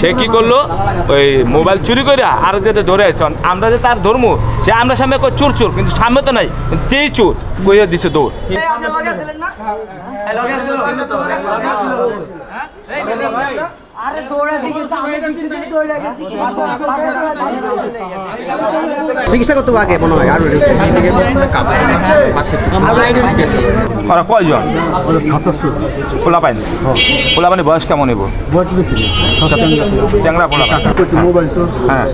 সে কি করল? ওই মোবাইল চুরি করে আর যেটা ধরে আসছেন আমরা যে তার ধর্ম সে আমরা সামনে কই চোর চোর কিন্তু সামনে তো নাই যেই চোর কইয়া দিছে দৌড়। না? আরে দৌড়া দিকে আমি পিছন থেকে দৌড়া গেছি চিকিৎসা করতে আগে মনে হয় আর ওরা কয়জন? সাতাশশো পোলা পাইনি পোলা পানি বয়স কেমন হইব বয়স বেশি চ্যাংরা পানি মোবাইল হ্যাঁ।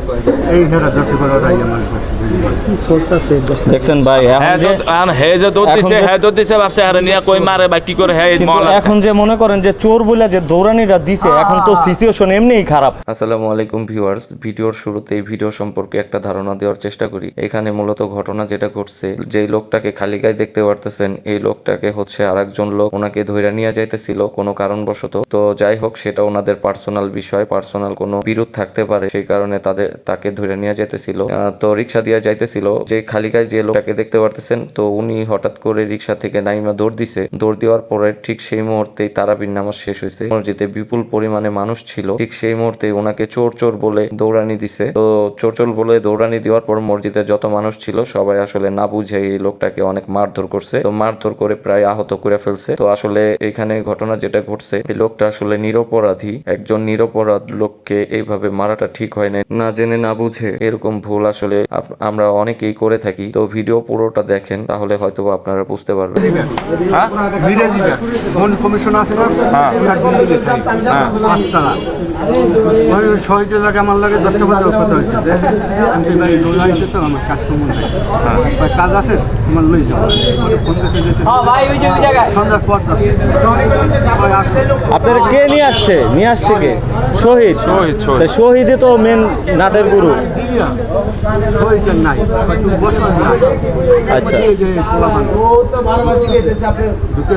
এই হেরা দশ করে রাই আমার কাছে দেখছেন ভাই এখন যে হে যে দিছে যে- হ্যাঁ দৌড় দিছে ভাবছে হ্যাঁ নিয়ে মারে বা কি করে হ্যাঁ এই কিন্তু এখন যে মনে করেন যে চোর বলে যে দৌড়ানিটা দিছে এখন তো সিচুয়েশন এমনিই খারাপ। আসসালামু আলাইকুম ভিউয়ার্স ভিডিওর শুরুতে এই ভিডিও সম্পর্কে একটা ধারণা দেওয়ার চেষ্টা করি। এখানে মূলত ঘটনা যেটা ঘটছে যেই লোকটাকে খালি গায়ে দেখতে পারতেছেন এই লোকটাকে হচ্ছে আরেকজন লোক ওনাকে ধইরা নিয়ে যাইতেছিল কোনো কারণবশত। তো যাই হোক সেটা ওনাদের পার্সোনাল বিষয় পার্সোনাল কোনো বিরোধ থাকতে পারে সেই কারণে তাদের তাকে ধরে নিয়ে যাইতেছিল। আহ, তো রিক্সা দিয়ে যাইতেছিল যে খালি গায়ে যে লোকটাকে দেখতে পারতেছেন তো উনি হঠাৎ করে রিক্সা থেকে নাইমা দৌড় দিছে। দৌড় দেওয়ার পরে ঠিক সেই মুহূর্তেই তারাবির নামাজ শেষ হয়েছে মসজিদে বিপুল পরিমাণে মানুষ ছিল। ঠিক সেই মুহূর্তে ওনাকে চোর চোর বলে দৌড়ানি দিছে। তো চোর চোর বলে দৌড়ানি দেওয়ার পর মসজিদে যত মানুষ ছিল সবাই আসলে না বুঝে এই লোকটাকে অনেক মারধর করছে। তো মারধর করে প্রায় আহত করে ফেলছে। তো আসলে এখানে ঘটনা যেটা ঘটছে এই লোকটা আসলে নিরপরাধী। একজন নিরপরাধ লোককে এইভাবে মারাটা ঠিক হয় না না জেনে না বুঝে এরকম ভুল আসলে আমরা অনেকেই করে থাকি। তো ভিডিও পুরোটা দেখেন তাহলে হয়তো আপনারা বুঝতে পারবেন। হ্যাঁ? কমিশন আছে না? 啊 ওই শহীদ লাগে আমার লাগে দশটা বাজে কথা হয়েছে যে আমি ভাই লোলা হয়েছে তো আমার কাজ কমন নাই। ভাই কাজ আছে তোমার লই যাও। মানে ফোন করতে যেতে ভাই ওই যে ওই জায়গায়। সন্ধ্যার পর আসে। আপনারা কে নিয়ে আসছে? নিয়ে আসছে কে? শহীদ? শহীদ, শহীদ। তা শহীদে তো মেন নাটের গুরু। শহীদের নাই বসা নাই। আচ্ছা। ঢুকে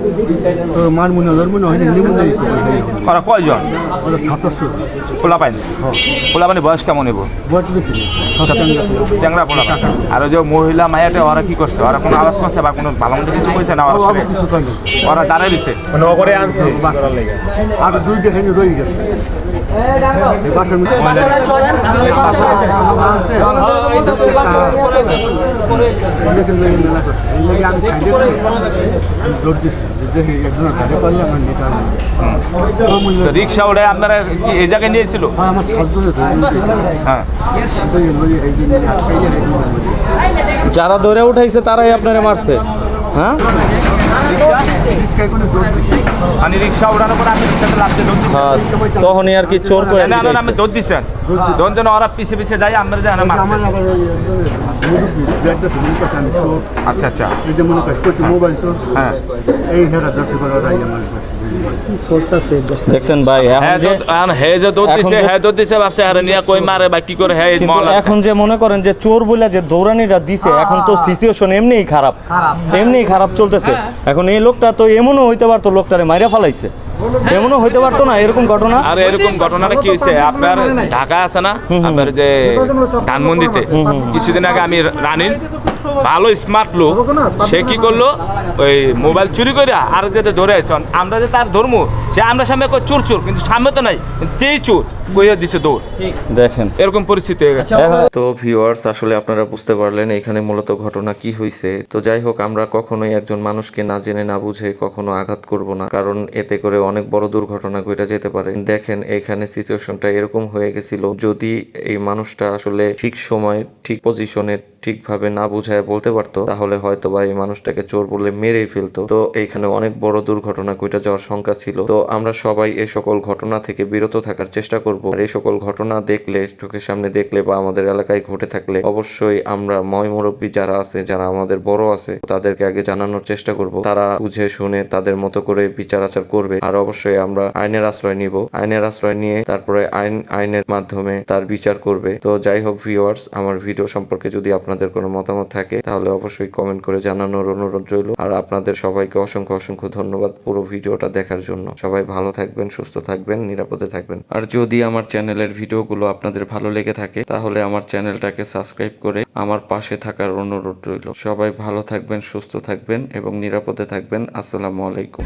মার মনে ধর মনে হয়নি কয়জন? ওরা সাতাশশো খোলা পাইনি পোলা পানি বয়স কেমন বয়স বেশি চ্যাংরা খোলা আর যে মহিলা মায়াতে ওরা কি করছে? ওরা কোনো আওয়াজ করছে বা কোনো ভালো মন্দ কিছু কইছে না ওরা করে কিছু কয়নি। ওরা দাঁড়াই দিছে আর দুই হেনে রয়ে গেছে। এই বাসার মধ্যে চলেন। আমি ওই পাশে আছি। আনছে বলতে বলতে পাশে পড়ে যাই। অনেকের লেগে মেলা করছে। এই লেগে আমি সাইডে করে আমি দৌড় দিচ্ছি যে দেখি একজনের গাড়ি পারলে আমার নিতে হবে মূল্য তো রিক্সা উঠে আপনারা কি এই জায়গায় নিয়েছিল হয় হ্যাঁ। যারা ধরে উঠাইছে তারাই আপনারা মারছে। হ্যাঁ? রিক্সা পর রিক্সাতে দৌড় হ্যাঁ, তখনই আর কি চোর করে না না না আমি দৌড় দিছেন দৌড় যেন ওরা পিছে পিছে যাই আমরা যে না মারছে। আমার আবার ওই মুরব্বী ব্যাগটা করছে আমি চোর আচ্ছা আচ্ছা। এই যে মনে করছি মোবাইল চোর হ্যাঁ। এই হেরা দশ করে রাই আমার কাছে দেখছেন ভাই এখন হ্যাঁ যে হে যে দিছে যে- হ্যাঁ দৌড় দিছে ভাবছে হ্যাঁ কই মারে বা কি করে হ্যাঁ এই কিন্তু মহল্লা এখন যে মনে করেন যে চোর বলে যে দৌড়ানিটা দিছে এখন তো সিচুয়েশন এমনিই খারাপ। এমনিই খারাপ চলতেছে। এখন এই লোকটা তো এমনও হইতে পারতো লোকটারে মাইরা ফালাইছে। এমনও হইতে পারতো না এরকম ঘটনা? আর এরকম ঘটনাটা কি হয়েছে আপনার ঢাকা আছে না? আপনার যে ধানমন্দিতে কিছুদিন আগে আমি রানিন ভালো স্মার্ট লোক সে কি করল? ওই মোবাইল চুরি করে আর যেটা ধরে আমরা যে তার ধর্ম সে আমরা সামনে কই চোর চোর কিন্তু সামনে তো নাই যেই চোর কইয়া দিছে দৌড়। দেখেন। এরকম পরিস্থিতি হয়ে গেছে। তো ভিউয়ার্স আসলে আপনারা বুঝতে পারলেন এখানে মূলত ঘটনা কি হয়েছে তো যাই হোক আমরা কখনোই একজন মানুষকে না জেনে না বুঝে কখনো আঘাত করব না। কারণ এতে করে অনেক বড় দুর্ঘটনা ঘটে যেতে পারে। দেখেন এখানে সিচুয়েশনটা এরকম হয়ে গেছিল যদি এই মানুষটা আসলে ঠিক সময় ঠিক পজিশনে ঠিকভাবে না বুঝায় বলতে পারতো তাহলে হয়তো বা এই মানুষটাকে চোর বলে মেরেই ফেলতো। তো এইখানে অনেক বড় দুর্ঘটনা ঘটে যাওয়ার শঙ্কা ছিল। তো আমরা সবাই এ সকল ঘটনা থেকে বিরত থাকার চেষ্টা করব। আর এই সকল ঘটনা দেখলে, চোখের সামনে দেখলে বা আমাদের এলাকায় ঘটে থাকলে অবশ্যই আমরা ময় মুরব্বী যারা আছে, যারা আমাদের বড় আছে, তাদেরকে আগে জানানোর চেষ্টা করব। তারা বুঝে শুনে তাদের মতো করে বিচার আচার করবে। আর অবশ্যই আমরা আইনের আশ্রয় নিব। আইনের আশ্রয় নিয়ে তারপরে আইন, আইনের মাধ্যমে তার বিচার করবে। তো যাই হোক ভিউয়ার্স, আমার ভিডিও সম্পর্কে যদি আপনাদের কোনো মতামত থাকে, তাহলে অবশ্যই কমেন্ট করে জানানোর অনুরোধ রইল। আর আপনাদের সবাইকে অসংখ্য অসংখ্য ধন্যবাদ পুরো ভিডিওটা দেখার জন্য। সবাই ভালো থাকবেন, সুস্থ থাকবেন, নিরাপদে থাকবেন। আর যদি আমার চ্যানেলের ভিডিওগুলো আপনাদের ভালো লেগে থাকে, তাহলে আমার চ্যানেলটাকে সাবস্ক্রাইব করে আমার পাশে থাকার অনুরোধ রইল। সবাই ভালো থাকবেন, সুস্থ থাকবেন এবং নিরাপদে থাকবেন। আসসালামু আলাইকুম।